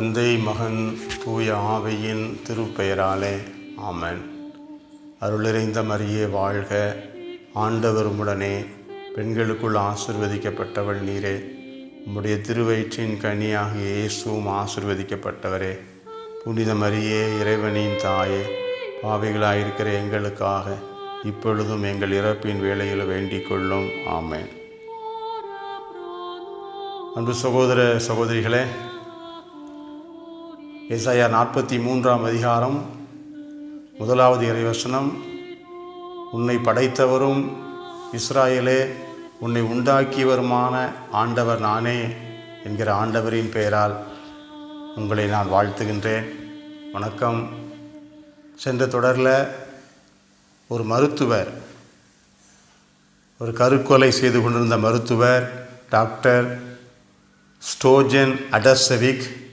தந்தை மகன் தூய ஆவையின் திருப்பெயராலே ஆமன். அருளிறைந்த மரியே வாழ்க ஆண்டவருமுடனே பெண்களுக்குள் ஆசிர்வதிக்கப்பட்டவள் நீரே. உம்முடைய திருவயிற்றின் கனியாகிய இயேசுவும் ஆசிர்வதிக்கப்பட்டவரே. புனித மரியே இறைவனின் தாயே பாவிகளாயிருக்கிற எங்களுக்காக இப்பொழுதும் எங்கள் இறப்பின் வேளையில் வேண்டிக் கொள்ளும். ஆமேன். அன்பு சகோதர சகோதரிகளே இசையா நாற்பத்தி மூன்றாம் அதிகாரம் முதலாவது இறைவசனம். உன்னை படைத்தவரும் இஸ்ராயலே உன்னை உண்டாக்கியவருமான ஆண்டவர் நானே என்கிற ஆண்டவரின் பெயரால் உங்களை நான் வாழ்த்துகின்றேன். வணக்கம். சென்ற தொடரில் ஒரு மருத்துவர் ஒரு கருக்கொலை செய்து கொண்டிருந்த மருத்துவர் டாக்டர் ஸ்டோஜன் அடர்செவிக்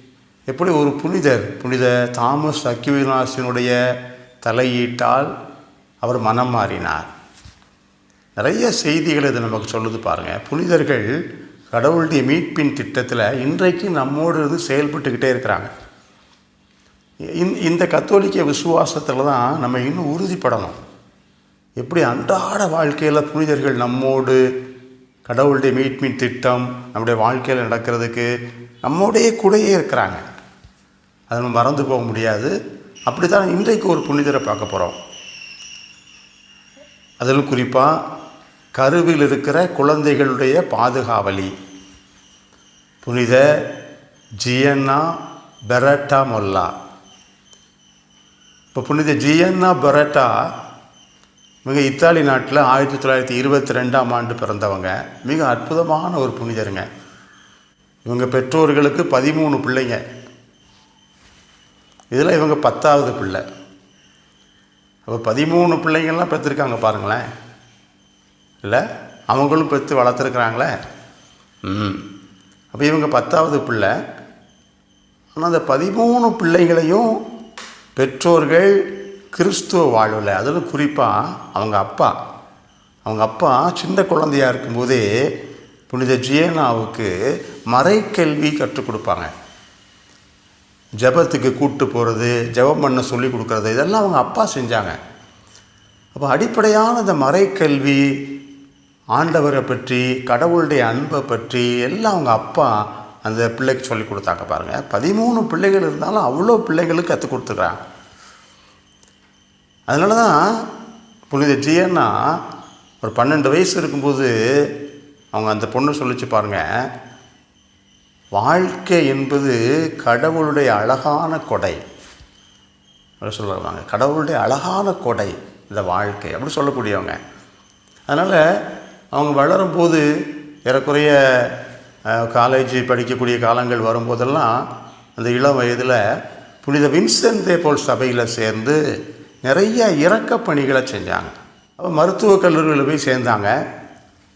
எப்படி ஒரு புனிதர் புனித தாமஸ் அக்யூனாசினுடைய தலையீட்டால் அவர் மனம் மாறினார். நிறைய செய்திகள் இது நமக்கு சொல்லுது பாருங்கள் புனிதர்கள் கடவுளுடைய மீட்பின் திட்டத்தில் இன்றைக்கு நம்மோடு இருந்து செயல்பட்டுக்கிட்டே இருக்கிறாங்க. இந்த கத்தோலிக்க விசுவாசத்தில் தான் நம்ம இன்னும் உறுதிப்படணும். எப்படி அன்றாட வாழ்க்கையில் புனிதர்கள் நம்மோடு கடவுளுடைய மீட்பின் திட்டம் நம்முடைய வாழ்க்கையில் நடக்கிறதுக்கு நம்மோடைய கூடயே இருக்கிறாங்க. அதை நம்ம மறந்து போக முடியாது. அப்படி தான் இன்றைக்கு ஒரு புனிதரை பார்க்க போகிறோம் அதிலும் குறிப்பாக கருவில் இருக்கிற குழந்தைகளுடைய பாதுகாவலி. புனித ஜியன்னா பெரட்டா மொல்லா. இப்போ புனித ஜியன்னா பெரட்டா மிக இத்தாலி நாட்டில் ஆயிரத்தி தொள்ளாயிரத்தி இருபத்தி ரெண்டாம் ஆண்டு பிறந்தவங்க. மிக அற்புதமான ஒரு புனிதருங்க. இவங்க பெற்றோர்களுக்கு பதிமூணு பிள்ளைங்க. இதில் இவங்க பத்தாவது பிள்ளை. அப்போ பதிமூணு பிள்ளைங்கள்லாம் பெற்றுருக்காங்க பாருங்களேன். இல்லை? அவங்களும் பெற்று வளர்த்துருக்குறாங்களே? ம். அப்போ இவங்க பத்தாவது பிள்ளை. ஆனால் அந்த பதிமூணு பிள்ளைகளையும் பெற்றோர்கள் கிறிஸ்துவ வாழ்வில் அதில் குறிப்பாக அவங்க அப்பா. அவங்க அப்பா சின்ன குழந்தையாக இருக்கும்போதே புனித ஜியனாவுக்கு மறைக்கல்வி கற்றுக் கொடுப்பாங்க. ஜெபத்துக்கு கூட்டு போகிறது ஜெபம் பண்ண சொல்லி கொடுக்கறது இதெல்லாம் அவங்க அப்பா செஞ்சாங்க. அப்போ அடிப்படையான இந்த மறைக்கல்வி ஆண்டவரை பற்றி கடவுளுடைய அன்பை பற்றி எல்லாம் அவங்க அப்பா அந்த பிள்ளைக்கு சொல்லி கொடுத்தாங்க பாருங்கள் பதிமூணு பிள்ளைகள் இருந்தாலும் அவ்வளோ பிள்ளைகளுக்கு கற்றுக் கொடுத்துருக்குறாங்க. அதனால தான் புனித ஜியன்னா ஒரு பன்னெண்டு வயசு இருக்கும்போது அவங்க அந்த பொண்ணு சொல்லிச்சு பாருங்கள் வாழ்க்கை என்பது கடவுளுடைய அழகான கொடை. அப்படி சொல்லுவாங்க. கடவுளுடைய அழகான கொடை இந்த வாழ்க்கை. அப்படி சொல்லக்கூடியவங்க. அதனால் அவங்க வளரும்போது ஏறக்குறைய காலேஜ் படிக்கக்கூடிய காலங்கள் வரும்போதெல்லாம் அந்த இளம் வயதில் புனித வின்சென்ட் போல் சபையில் சேர்ந்து நிறைய இறக்க பணிகளை செஞ்சாங்க. அப்போ மருத்துவக் கல்லூரிகளில் போய் சேர்ந்தாங்க.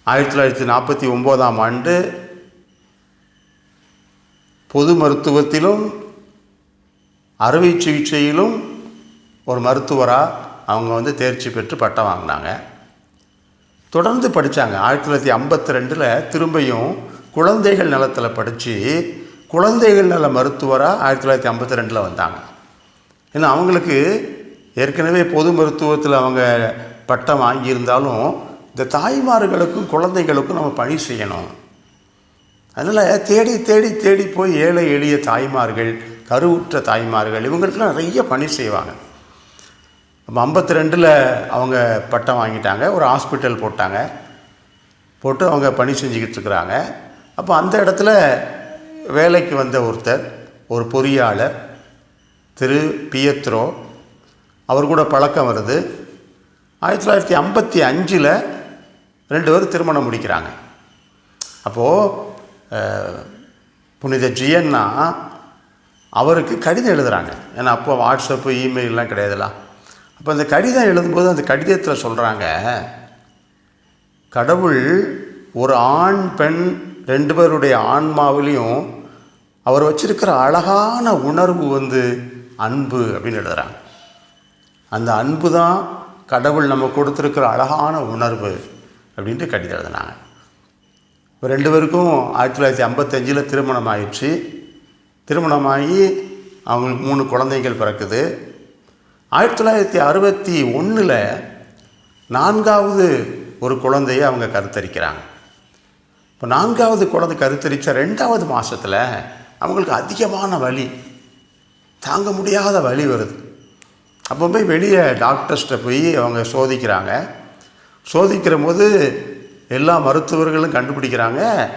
ஆயிரத்தி தொள்ளாயிரத்தி நாற்பத்தி ஒம்போதாம் ஆண்டு பொது மருத்துவத்திலும் அறுவை சிகிச்சையிலும் ஒரு மருத்துவராக அவங்க வந்து தேர்ச்சி பெற்று பட்டம் வாங்கினாங்க. தொடர்ந்து படித்தாங்க ஆயிரத்தி தொள்ளாயிரத்தி ஐம்பத்தி ரெண்டில் திரும்பியும் குழந்தைகள் நலத்தில் படித்து குழந்தைகள் நல மருத்துவராக ஆயிரத்தி தொள்ளாயிரத்தி ஐம்பத்தி ரெண்டில் வந்தாங்க. ஏன்னா அவங்களுக்கு ஏற்கனவே பொது மருத்துவத்தில் அவங்க பட்டம் வாங்கியிருந்தாலும் இந்த தாய்மார்களுக்கும் குழந்தைகளுக்கும் நம்ம பணி செய்யணும். அதனால் தேடி தேடி தேடி போய் ஏழை எளிய தாய்மார்கள் கருவுற்ற தாய்மார்கள் இவங்களுக்குலாம் நிறைய பணி செய்வாங்க. அப்போ ஐம்பத்தி ரெண்டில் அவங்க பட்டம் வாங்கிட்டாங்க ஒரு ஹாஸ்பிட்டல் போட்டாங்க. போட்டு அவங்க பணி செஞ்சுக்கிட்டு இருக்கிறாங்க. அப்போ அந்த இடத்துல வேலைக்கு வந்த ஒருத்தர் ஒரு பொறியாளர் திரு பியத்ரோ அவர் கூட பழக்கம் வருது. ஆயிரத்தி தொள்ளாயிரத்தி ஐம்பத்தி அஞ்சில் ரெண்டு பேரும் திருமணம் முடிக்கிறாங்க. அப்போது புனித ஜியன்னா அவருக்கு கடிதம் எழுதுகிறாங்க ஏன்னா அப்போ வாட்ஸ்அப்பு இமெயிலெலாம் கிடையாதுலாம் அப்போ அந்த கடிதம் எழுதும்போது அந்த கடிதத்தில் சொல்கிறாங்க கடவுள் ஒரு ஆண் பெண் ரெண்டு பேருடைய ஆன்மாவிலையும் அவர் வச்சிருக்கிற அழகான உணர்வு வந்து அன்பு அப்படின்னு எழுதுகிறாங்க அந்த அன்பு தான் கடவுள் நம்ம கொடுத்துருக்கிற அழகான உணர்வு அப்படின்ட்டு கடிதம் எழுதினாங்க ரெண்டு பேருக்கும் ஆயிரத்தி தொள்ளாயிரத்தி ஐம்பத்தஞ்சில் திருமணம் ஆயிடுச்சு திருமணமாகி அவங்களுக்கு மூணு குழந்தைகள் பிறக்குது. ஆயிரத்தி தொள்ளாயிரத்தி அறுபத்தி ஒன்றில் நான்காவது ஒரு குழந்தையை அவங்க கருத்தரிக்கிறாங்க. இப்போ நான்காவது குழந்தை கருத்தரித்த ரெண்டாவது மாதத்தில் அவங்களுக்கு அதிகமான வலி. தாங்க முடியாத வலி வருது. அப்போ போய் வெளியே டாக்டர்ஸ்கிட்ட போய் அவங்க சோதிக்கிறாங்க. சோதிக்கிற போது எல்லா மருத்துவர்களும் கண்டுபிடிக்கிறாங்க.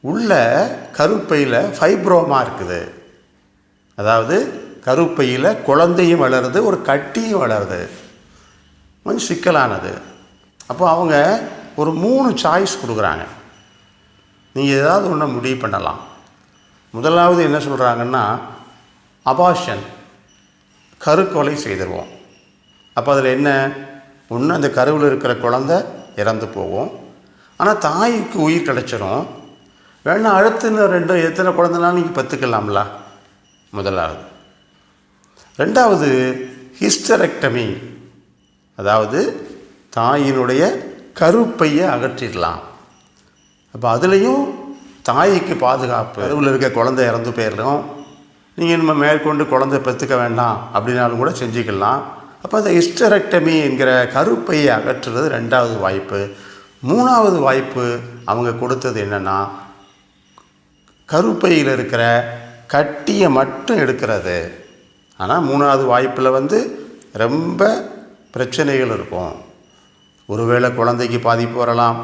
உள்ள கருப்பையில் ஃபைப்ரோமா இருக்குது. அதாவது கருப்பையில் குழந்தையும் வளருது ஒரு கட்டியும் வளருது. கொஞ்சம் சிக்கலானது. அப்போ அவங்க ஒரு மூணு சாய்ஸ் கொடுக்குறாங்க. நீங்கள் ஏதாவது ஒன்று முடிவு பண்ணலாம். முதலாவது என்ன சொல்கிறாங்கன்னா அபாஷன் கருக்கொலை செய்திருவோம். அப்போ அதில் என்ன? ஒன்று அந்த கருவில் இருக்கிற குழந்த இறந்து போகும். ஆனால் தாய்க்கு உயிர் கிடச்சிரும். வேணா அடுத்து ரெண்டு எத்தனை குழந்தைனாலும் நீங்கள் பத்துக்கலாம்ல முதலாவது. ரெண்டாவது ஹிஸ்டரெக்டமி அதாவது தாயினுடைய கருப்பையை அகற்றிடலாம். அப்போ அதுலேயும் தாய்க்கு பாதுகாப்பு. அதுவில் இருக்க குழந்தை இறந்து போயிடணும் நீங்கள் நம்ம மேற்கொண்டு குழந்தை பெற்றுக்க வேண்டாம் அப்படின்னாலும் கூட செஞ்சுக்கலாம். அப்போ அந்த ஹிஸ்டரெக்டமி என்கிற கருப்பையை அகற்றுறது ரெண்டாவது வாய்ப்பு. மூணாவது வாய்ப்பு அவங்க கொடுத்தது என்னென்னா கருப்பையில் இருக்கிற கட்டியை மட்டும் எடுக்கிறது. ஆனால் மூணாவது வாய்ப்பில் வந்து ரொம்ப பிரச்சனைகள் இருக்கும். ஒருவேளை குழந்தைக்கு பாதிப்பு வரலாம்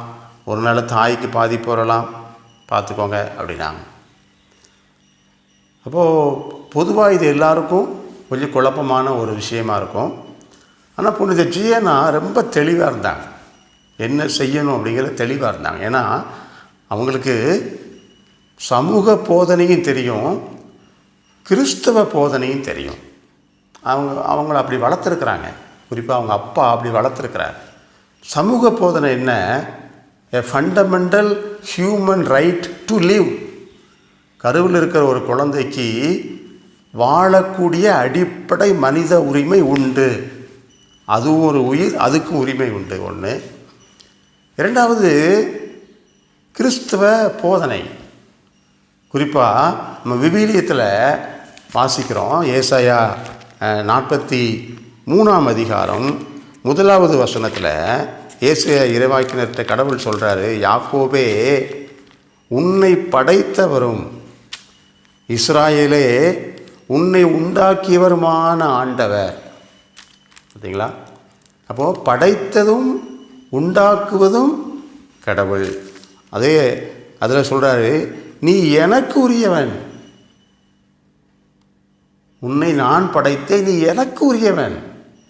ஒரு நாள் தாய்க்கு பாதிப்பு வரலாம் பார்த்துக்கோங்க அப்படின்னாங்க. அப்போது பொதுவாக இது எல்லாருக்கும் கொஞ்சம் குழப்பமான ஒரு விஷயமா இருக்கும். ஆனால் புனித ஜியனா ரொம்ப தெளிவாக இருந்தாங்க. என்ன செய்யணும் அப்படிங்கிறது தெளிவாக இருந்தாங்க. ஏன்னா அவங்களுக்கு சமூக போதனையும் தெரியும் கிறிஸ்தவ போதனையும் தெரியும். அவங்க அவங்கள அப்படி வளர்த்துருக்குறாங்க. குறிப்பாக அவங்க அப்பா அப்படி வளர்த்துருக்கிறார். சமூக போதனை என்ன? A fundamental human right to live கருவில் இருக்கிற ஒரு குழந்தைக்கு வாழக்கூடிய அடிப்படை மனித உரிமை உண்டு. அதுவும் ஒரு உயிர் அதுக்கும் உரிமை உண்டு. ஒன்று இரண்டாவது கிறிஸ்தவ போதனை. குறிப்பாக நம்ம விவிலியத்தில் வாசிக்கிறோம். ஏசாயா நாற்பத்தி மூணாம் அதிகாரம் முதலாவது வசனத்தில் ஏசாயா இறைவாக்கினர்கிட்ட கடவுள் சொல்கிறாரு யாக்கோபே உன்னை படைத்தவரும் இஸ்ராயேலே உன்னை உண்டாக்கியவருமான ஆண்டவர். பார்த்தீங்களா? அப்போது படைத்ததும் உண்டாக்குவதும் கடவுள். அதே அதில் சொல்கிறாரு நீ எனக்கு உரியவன். உன்னை நான் படைத்தேன் நீ எனக்கு உரியவன்.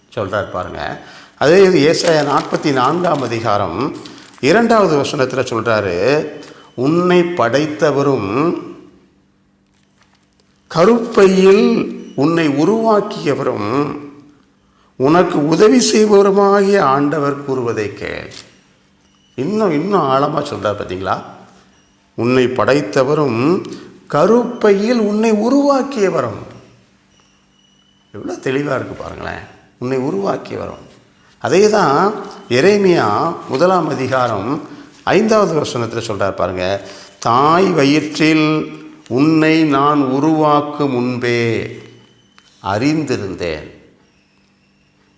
சொல்கிறார் பாருங்க. அதே இது ஏசாய நாற்பத்தி நான்காம் அதிகாரம் இரண்டாவது வசனத்தில் சொல்கிறாரு உன்னை படைத்தவரும் கருப்பையில் உன்னை உருவாக்கியவரும் உனக்கு உதவி செய்பவருமாகிய ஆண்டவர் கூறுவதை கேள். இன்னும் இன்னும் ஆழமாக சொல்கிறார் பார்த்தீங்களா உன்னை படைத்தவரும் கருப்பையில் உன்னை உருவாக்கியவரும். எவ்வளோ தெளிவாக இருக்குது பாருங்களேன். உன்னை உருவாக்கியவரும். அதே தான் எரேமியா முதலாம் அதிகாரம் ஐந்தாவது வசனத்தில் சொல்கிறார் பாருங்கள் தாய் வயிற்றில் உன்னை நான் உருவாக்கும் முன்பே அறிந்திருந்தேன்.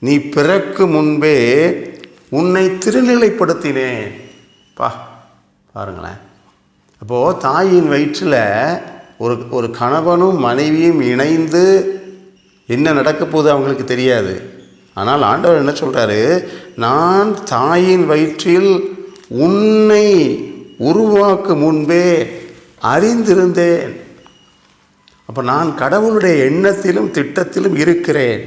நீ பிறக்கு முன்பே உன்னை திருநிலைப்படுத்தினேன். பா பாருங்களேன். அப்போது தாயின் வயிற்றில் ஒரு ஒரு கணவனும் மனைவியும் இணைந்து என்ன நடக்க போகுது அவங்களுக்கு தெரியாது. ஆனால் ஆண்டவர் என்ன சொல்கிறாரு நான் தாயின் வயிற்றில் உன்னை உருவாக்கும் முன்பே அறிந்திருந்தேன். அப்போ நான் கடவுளுடைய எண்ணத்திலும் திட்டத்திலும் இருக்கிறேன்.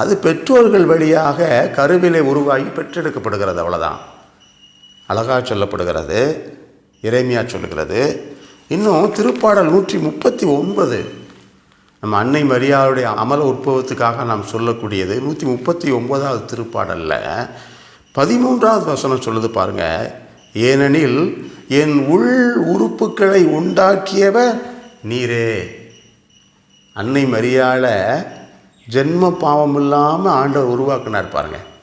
அது பெற்றோர்கள் வழியாக கருவிலை உருவாகி பெற்றெடுக்கப்படுகிறது அவ்வளோதான் அழகாக சொல்லப்படுகிறது இறைமையாக சொல்லுகிறது. இன்னும் திருப்பாடல் நூற்றி முப்பத்தி ஒன்பது நம்ம அன்னை மரியாளுடைய அமல உற்பவத்துக்காக நாம் சொல்லக்கூடியது நூற்றி முப்பத்தி ஒன்பதாவது திருப்பாடலில். பதிமூன்றாவது வசனம் சொல்லுது பாருங்கள் ஏனெனில் என் உள் உறுப்புகளை உண்டாக்கியவர் நீரே. அன்னை மரியாளை ஜென்ம பாவம் இல்லாமல் ஆண்டவர் உருவாக்குனார் பாருங்கள்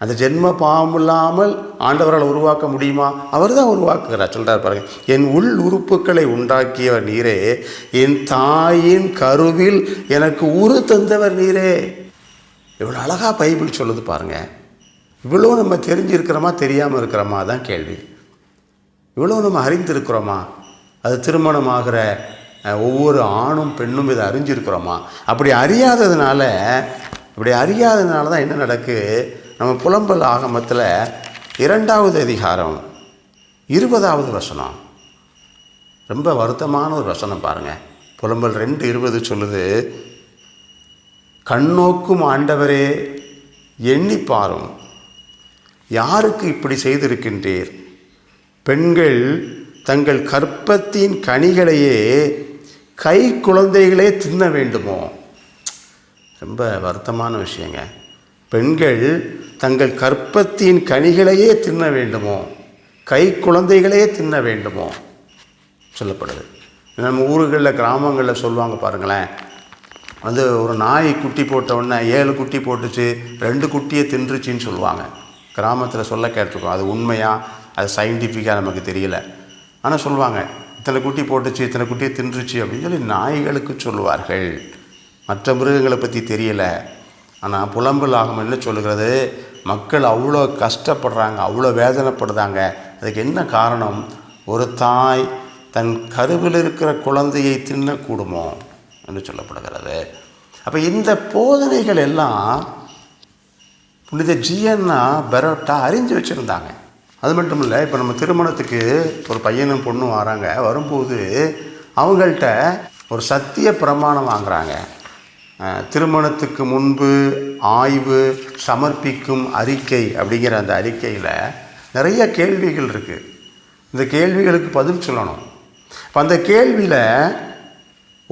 அந்த ஜென்ம பாவம் இல்லாமல் ஆண்டவரால் உருவாக்க முடியுமா? அவர் தான் உருவாக்குகிறார். சொல்கிறார் பாருங்கள் என் உள் உறுப்புகளை உண்டாக்கியவர் நீரே. என் தாயின் கருவில் எனக்கு உரு தந்தவர் நீரே. இவ்வளோ அழகாக பைபிள் சொல்லுது பாருங்கள் இவ்வளோ நம்ம தெரிஞ்சிருக்கிறோமா தெரியாமல் இருக்கிறோமா? தான் கேள்வி. இவ்வளோ நம்ம அறிந்திருக்கிறோமா? அது திருமணமாகிற ஒவ்வொரு ஆணும் பெண்ணும் இதை அறிஞ்சிருக்கிறோமா? அப்படி அறியாததுனால அப்படி அறியாததுனால தான் என்ன நடக்கு? நம்ம புலம்பல் ஆகமத்தில் இரண்டாவது அதிகாரம் இருபதாவது வசனம். ரொம்ப வருத்தமான ஒரு வசனம் பாருங்கள் புலம்பல் ரெண்டு இருபது சொல்லுது கண்ணோக்கும் ஆண்டவரே எண்ணி பாரும். யாருக்கு இப்படி செய்திருக்கின்றீர்? பெண்கள் தங்கள் கற்பத்தின் கனிகளையே கை குழந்தைகளே தின்ன வேண்டுமோ? ரொம்ப வருத்தமான விஷயங்க. பெண்கள் தங்கள் கற்பத்தின் கனிகளையே தின்ன வேண்டுமோ? கை குழந்தைகளே தின்ன வேண்டுமோ? சொல்லப்படுது. நம்ம ஊர்களில் கிராமங்களில் சொல்லுவாங்க பாருங்களேன். வந்து ஒரு நாய் குட்டி போட்ட உடனே ஏழு குட்டி போட்டுச்சு ரெண்டு குட்டியை தின்றுச்சின்னு சொல்லுவாங்க. கிராமத்தில் சொல்ல கேட்டிருக்கோம். அது உண்மையாக அது சயின்டிஃபிக்காக நமக்கு தெரியல. ஆனால் சொல்லுவாங்க இத்தனை குட்டி போட்டுச்சு இத்தனை குட்டியை தின்றுச்சு அப்படின்னு சொல்லி நாய்களுக்கு சொல்லுவார்கள். மற்ற மிருகங்களை பற்றி தெரியல. ஆனால் புலம்பல் ஆகும் என்ன சொல்லுகிறது? மக்கள் அவ்வளோ கஷ்டப்படுறாங்க அவ்வளோ வேதனைப்படுதாங்க அதுக்கு என்ன காரணம்? ஒரு தாய் தன் கருவில் இருக்கிற குழந்தையை தின்னக்கூடுமோ என்று சொல்லப்படுகிறது. அப்போ இந்த போதனைகள் எல்லாம் புனித ஜியன்னா பெரோட்டா அறிஞ்சு வச்சுருந்தாங்க. அது மட்டும் இல்லை இப்போ நம்ம திருமணத்துக்கு ஒரு பையனும் பொண்ணும் வராங்க. வரும்போது அவங்கள்ட்ட ஒரு சத்திய பிரமாணம் வாங்குறாங்க. திருமணத்துக்கு முன்பு ஆய்வு சமர்ப்பிக்கும் அறிக்கை அப்படிங்கிற அந்த அறிக்கையில் நிறைய கேள்விகள் இருக்குது இந்த கேள்விகளுக்கு பதில் சொல்லணும். இப்போ அந்த கேள்வியில்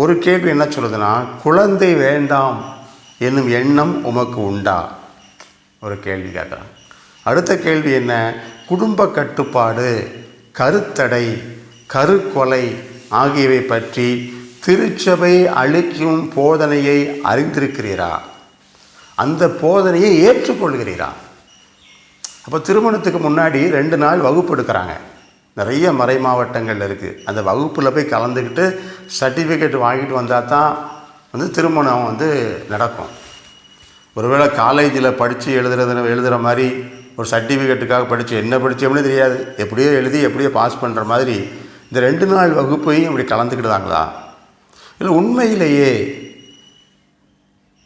ஒரு கேள்வி என்ன சொல்லுதுன்னா குழந்தை வேண்டாம் என்னும் எண்ணம் உமக்கு உண்டா? ஒரு கேள்வி கேட்குறாங்க அடுத்த கேள்வி என்ன? குடும்ப கட்டுப்பாடு கருத்தடை கருக்கொலை ஆகியவை பற்றி திருச்சபை அளிக்கும் போதனையை அறிந்திருக்கிறீரா? அந்த போதனையை ஏற்றுக்கொள்கிறீரா? அப்போ திருமணத்துக்கு முன்னாடி ரெண்டு நாள் வகுப்பு எடுக்கிறாங்க. நிறைய மறை மாவட்டங்கள் இருக்குது அந்த வகுப்பில் போய் கலந்துக்கிட்டு சர்டிஃபிகேட் வாங்கிட்டு வந்தால் தான் வந்து திருமணம் வந்து நடக்கும். ஒருவேளை காலேஜில் படித்து எழுதுறது எழுதுகிற மாதிரி ஒரு சர்டிஃபிகேட்டுக்காக படித்து என்ன படித்தோம்னு தெரியாது. எப்படியோ எழுதி எப்படியோ பாஸ் பண்ணுற மாதிரி இந்த ரெண்டு நாள் வகுப்பையும் இப்படி கலந்துக்கிட்டாங்களா இல்லை உண்மையிலேயே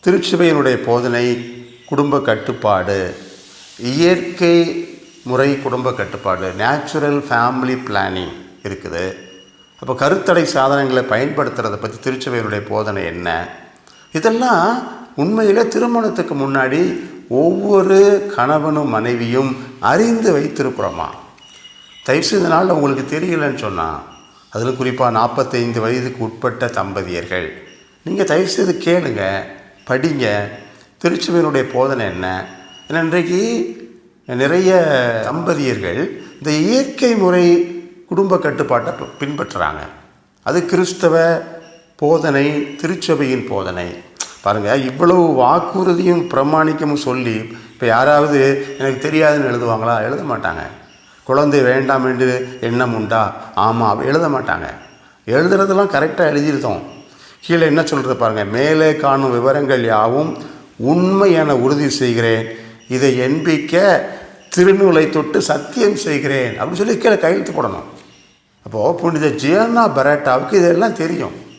திருச்சபையினுடைய போதனை குடும்ப கட்டுப்பாடு இயற்கை முறை குடும்ப கட்டுப்பாடு நேச்சுரல் ஃபேமிலி பிளானிங் இருக்குது. அப்போ கருத்தடை சாதனங்களை பயன்படுத்துகிறத பற்றி திருச்சபையினுடைய போதனை என்ன? இதெல்லாம் உண்மையில் திருமணத்துக்கு முன்னாடி ஒவ்வொரு கணவனும் மனைவியும் அறிந்து வைத்திருக்கிறோமா? தயவு செய்தனால் உங்களுக்கு தெரியலன்னு சொன்னால் அதில் குறிப்பாக நாற்பத்தைந்து வயதுக்கு உட்பட்ட தம்பதியர்கள் நீங்கள் தயவுசெய்து கேளுங்க படிங்க திருச்சுவையினுடைய போதனை என்ன? ஏன்னா இன்றைக்கு நிறைய தம்பதியர்கள் இந்த இயற்கை முறை குடும்ப கட்டுப்பாட்டை பின்பற்றுறாங்க. அது கிறிஸ்தவ போதனை திருச்சபையின் போதனை. பாருங்கள் இவ்வளவு வாக்குறுதியும் பிரமாணிக்கமும் சொல்லி இப்போ யாராவது எனக்கு தெரியாதுன்னு எழுதுவாங்களா? எழுத மாட்டாங்க. குழந்தை வேண்டாம் என்று எண்ணம் உண்டா? ஆமாம் எழுத மாட்டாங்க. எழுதுறதெல்லாம் கரெக்டாக எழுதியிருந்தோம். கீழே என்ன சொல்கிறது பாருங்கள் மேலே காணும் விவரங்கள் யாவும் உண்மை என உறுதி செய்கிறேன். இதை என்பிக்க திருநூலை தொட்டு சத்தியம் செய்கிறேன். அப்படின்னு சொல்லி கீழே கையெழுத்து போடணும். அப்போது புனித ஜியன்னா பரேட்டாவுக்கு இதெல்லாம் தெரியும்.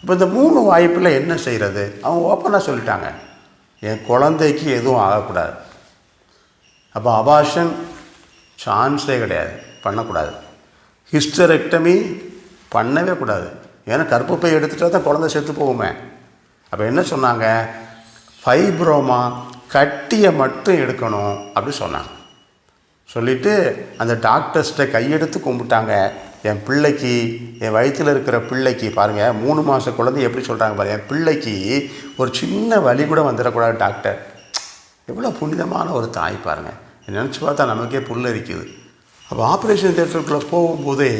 இப்போ இந்த மூணு வாய்ப்பில் என்ன செய்கிறது அவங்க ஓப்பனாக சொல்லிட்டாங்க. என் குழந்தைக்கு எதுவும் ஆகக்கூடாது. அப்போ அபாஷன் சான்ஸே கிடையாது. பண்ணக்கூடாது. ஹிஸ்டரெக்டமி பண்ணவே கூடாது. ஏன்னா கற்பப்பை எடுத்துட்டா தான் குழந்தை செத்து போகுமே. அப்போ என்ன சொன்னாங்க? ஃபைப்ரோமா கட்டியை மட்டும் எடுக்கணும் அப்படி சொன்னாங்க. சொல்லிவிட்டு அந்த டாக்டர்ஸ்கிட்ட கையெடுத்து கும்பிட்டாங்க. என் பிள்ளைக்கு என் வயிற்றில் இருக்கிற பிள்ளைக்கு பாருங்கள் மூணு மாத குழந்தை எப்படி சொல்கிறாங்க பாருங்க என் பிள்ளைக்கு ஒரு சின்ன வழி கூட வந்துடக்கூடாது டாக்டர். எவ்வளோ புனிதமான ஒரு தாய் பாருங்கள் நினச்சி பார்த்தா நமக்கே புல்லரிக்குது. அப்போ ஆப்ரேஷன் தேட்டருக்குள்ளே போகும்போதே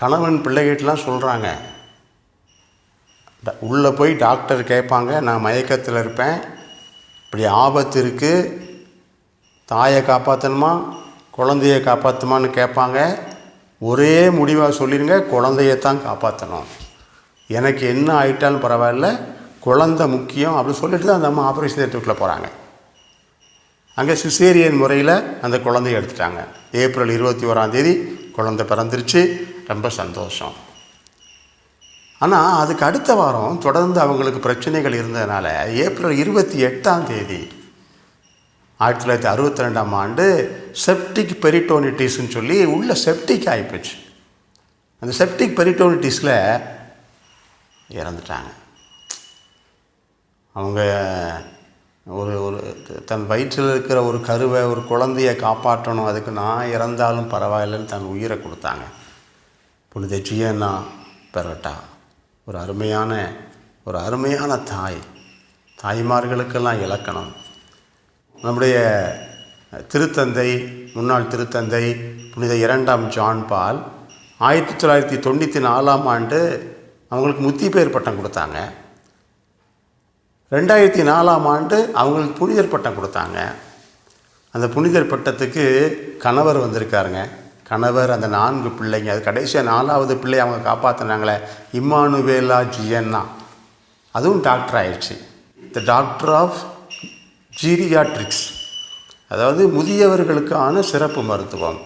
கணவன் பிள்ளைகிட்டலாம் சொல்கிறாங்க உள்ளே போய் டாக்டர் கேட்பாங்க நான் மயக்கத்தில் இருப்பேன் இப்படி ஆபத்து இருக்குது தாயை காப்பாற்றணுமா குழந்தைய காப்பாற்றுமான்னு கேட்பாங்க. ஒரே முடிவாக சொல்லிடுங்க குழந்தையத்தான் காப்பாற்றணும் எனக்கு என்ன ஆயிட்டாலும் பரவாயில்ல குழந்தை முக்கியம் அப்படின்னு சொல்லிட்டு தான் அந்த அம்மா ஆப்ரேஷன் தேட்டருக்குள்ளே போகிறாங்க அங்கே சிசேரியன் முறையில் அந்த குழந்தைய எடுத்துட்டாங்க. ஏப்ரல் இருபத்தி ஓராம் தேதி குழந்தை பிறந்துருச்சு. ரொம்ப சந்தோஷம். ஆனால் அதுக்கு அடுத்த வாரம் தொடர்ந்து அவங்களுக்கு பிரச்சனைகள் இருந்ததுனால ஏப்ரல் இருபத்தி எட்டாம் தேதி ஆயிரத்தி தொள்ளாயிரத்தி அறுபத்தி ரெண்டாம் ஆண்டு செப்டிக் பெரிட்டோனிட்டிஸ்ன்னு சொல்லி உள்ள செப்டிக் ஆகிப்போச்சு அந்த செப்டிக் பெரிட்டோனிட்டிஸில் இறந்துட்டாங்க. அவங்க ஒரு ஒரு தன் வயிற்றில் இருக்கிற ஒரு கருவை ஒரு குழந்தைய காப்பாற்றணும் அதுக்கு நான் இறந்தாலும் பரவாயில்லைன்னு தன் உயிரை கொடுத்தாங்க. புனித ஜியன்னா பெறட்டா ஒரு அருமையான ஒரு அருமையான தாய். தாய்மார்களுக்கெல்லாம் இலக்கணம். நம்முடைய திருத்தந்தை முன்னாள் திருத்தந்தை புனித இரண்டாம் ஜான் பால் ஆயிரத்தி தொள்ளாயிரத்தி தொண்ணூற்றி நாலாம் ஆண்டு அவங்களுக்கு முத்தி பேர் பட்டம் கொடுத்தாங்க. ரெண்டாயிரத்தி நாலாம் ஆண்டு அவங்களுக்கு புனிதர் பட்டம் கொடுத்தாங்க. அந்த புனிதர் பட்டத்துக்கு கணவர் வந்திருக்காருங்க. கணவர் அந்த நான்கு பிள்ளைங்க அது கடைசியாக நாலாவது பிள்ளை அவங்க காப்பாற்றினாங்களே இம்மானுவேலா ஜியன்னா. அதுவும் டாக்டர் ஆயிடுச்சு. த டாக்டர் ஆஃப் ஜீரியாட்ரிக்ஸ் அதாவது முதியவர்களுக்கான சிறப்பு மருத்துவம்.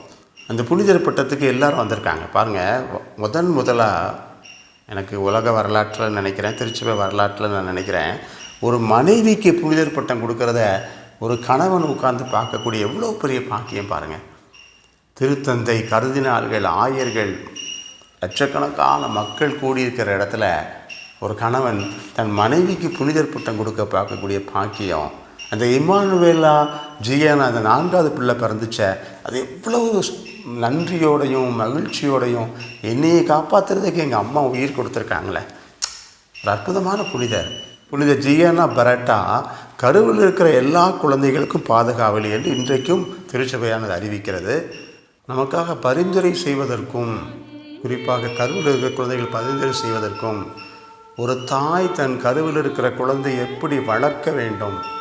அந்த புனிதர் பட்டத்துக்கு எல்லாரும் வந்திருக்காங்க. பாருங்கள் முதன் முதலாக எனக்கு உலக வரலாற்றில் நினைக்கிறேன் திருச்சபை வரலாற்றில் நான் நினைக்கிறேன் ஒரு மனைவிக்கு புனிதர் பட்டம் கொடுக்கறத ஒரு கணவன் உட்கார்ந்து பார்க்கக்கூடிய எவ்வளோ பெரிய பாக்கியம் பாருங்கள் திருத்தந்தை கருதினால்கள் ஆயர்கள் லட்சக்கணக்கான மக்கள் கூடியிருக்கிற இடத்துல ஒரு கணவன் தன் மனைவிக்கு புனிதர் பட்டம் கொடுக்க பார்க்கக்கூடிய பாக்கியம். அந்த இமானுவேலா ஜியன் அந்த நான்காவது பிள்ளை பிறந்துச்ச அது எவ்வளவு நன்றியோடையும் மகிழ்ச்சியோடையும் என்னையை காப்பாற்றுறதுக்கு எங்கள் அம்மா உயிர் கொடுத்துருக்காங்களே. ஒரு அற்புதமான புனிதர். புனித ஜியானா பரட்டா கருவில் இருக்கிற எல்லா குழந்தைகளுக்கும் பாதுகாவலி என்று இன்றைக்கும் திருச்சபையானது அறிவிக்கிறது. நமக்காக பரிந்துரை செய்வதற்கும் குறிப்பாக கருவில் இருக்கிற குழந்தைகள் பரிந்துரை செய்வதற்கும் ஒரு தாய் தன் கருவில் இருக்கிற குழந்தை எப்படி வளர்க்க வேண்டும்?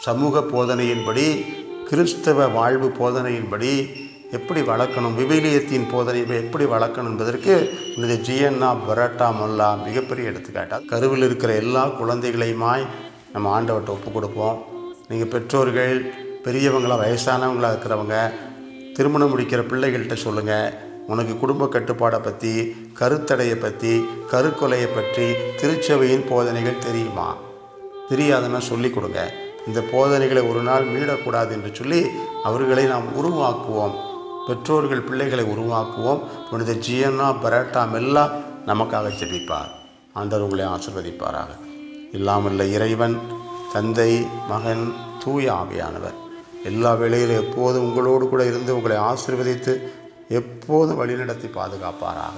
சமூக போதனையின்படி கிறிஸ்தவ வாழ்வு போதனையின்படி எப்படி வளர்க்கணும் விவிலியத்தின் போதனை எப்படி வளர்க்கணும் என்பதற்கு இந்த ஜியன்னா பரோட்டா மொல்லா மிகப்பெரிய எடுத்துக்காட்டா கருவில் இருக்கிற எல்லா குழந்தைகளையுமாய் நம்ம ஆண்டவர்கிட்ட ஒப்பு கொடுப்போம். நீங்கள் பெற்றோர்கள் பெரியவங்களாக வயசானவங்களாக இருக்கிறவங்க திருமணம் முடிக்கிற பிள்ளைகள்கிட்ட சொல்லுங்கள் உனக்கு குடும்ப கட்டுப்பாடை பற்றி கருத்தடையை பற்றி கருக்கொலையை பற்றி திருச்சபையின் போதனைகள் தெரியுமா? தெரியாதுன்னா சொல்லிக் கொடுங்க. இந்த போதனைகளை ஒரு நாள் மீளக்கூடாது என்று சொல்லி அவர்களை நாம் உருவாக்குவோம். பெற்றோர்கள் பிள்ளைகளை உருவாக்குவோம். புனித ஜியன்னா பரட்டா மெல்லா நமக்காக ஜெபிப்பார். ஆண்டவர் உங்களை ஆசிர்வதிப்பாராக. இல்லாமல்ல இறைவன் தந்தை மகன் தூய ஆவியானவர். எல்லா வேளையிலும் எப்போதும் உங்களோடு கூட இருந்து உங்களை ஆசிர்வதித்து எப்போதும் வழிநடத்தி பாதுகாப்பாராக.